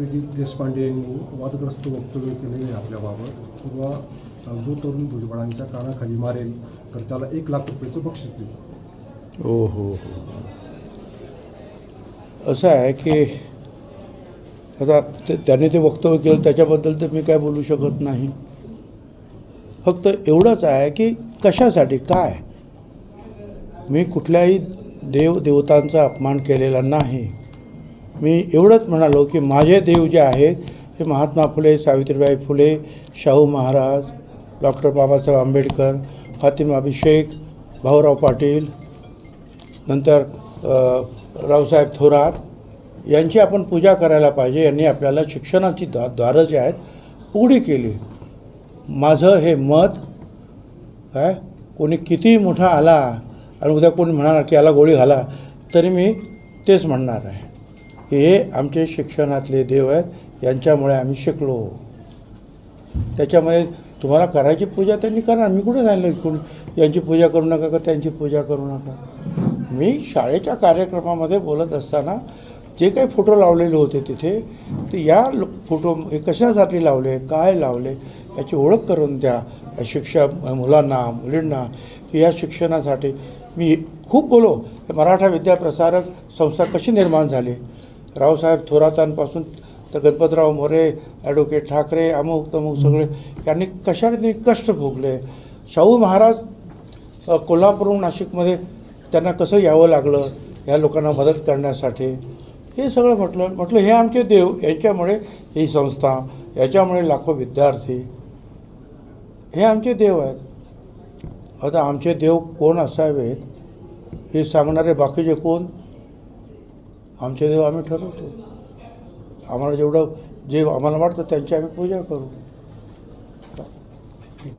अभिजित देशपांडे यांनी वादग्रस्त वक्तव्य केले आहे आपल्याबाबत. किंवा जो तरुण भुजबळांच्या कानाखाली मारेल तर त्याला एक लाख रुपयाचं बक्षीस देईल. हो हो हो. असं आहे की आता ते त्याने ते वक्तव्य केलं त्याच्याबद्दल तर मी काय बोलू शकत नाही. फक्त एवढंच आहे की कशासाठी काय? मी कुठल्याही देव देवतांचा अपमान केलेला नाही. मी एवढंच म्हणालो की माझे देव जे आहेत हे महात्मा फुले सावित्रीबाई फुले शाहू महाराज डॉक्टर बाबासाहेब आंबेडकर फातिमा अभिषेक भाऊराव पाटील नंतर रावसाहेब थोरात यांची आपण पूजा करायला पाहिजे. यांनी आपल्याला शिक्षणाची द्वा द्वारं जी आहेत उघडी केली. माझं हे मत काय? कोणी कितीही मोठा आला आणि उद्या कोणी म्हणाला की याला गोळी घाला तरी मी तेच म्हणणार आहे. हे आमचे शिक्षणातले देव आहेत यांच्यामुळे आम्ही शिकलो. त्याच्यामुळे तुम्हाला करायची पूजा त्यांनी करणार. मी कुठे सांगितलं कोण यांची पूजा करू नका का त्यांची पूजा करू नका? मी शाळेच्या कार्यक्रमामध्ये बोलत असताना जे काही फोटो लावलेले होते तिथे ते या लो- फोटो हे कशासाठी लावले काय लावले याची ओळख करून द्या. या शिक्षा मुलांना मुलींना की या शिक्षणासाठी मी खूप बोलो. मराठा विद्याप्रसारक संस्था कशी निर्माण झाली? रावसाहेब थोरातांपासून तर गणपतराव मोरे ॲडव्होकेट ठाकरे अमुक तमुक सगळे यांनी कशाने त्यांनी कष्ट भोगले? शाहू महाराज कोल्हापूर कोल्हापूरहून नाशिकमध्ये त्यांना कसं यावं लागलं? ह्या लोकांना मदत करण्यासाठी? हे सगळं म्हटलं म्हटलं हे आमचे देव यांच्यामुळे ही संस्था याच्यामुळे लाखो विद्यार्थी. हे आमचे देव आहेत. आता आमचे देव कोण असावेत हे सांगणारे बाकीचे कोण? आमचे देव आम्ही ठरवतो. आम्हाला जेवढं जे आम्हाला वाटतं त्यांची आम्ही पूजा करू.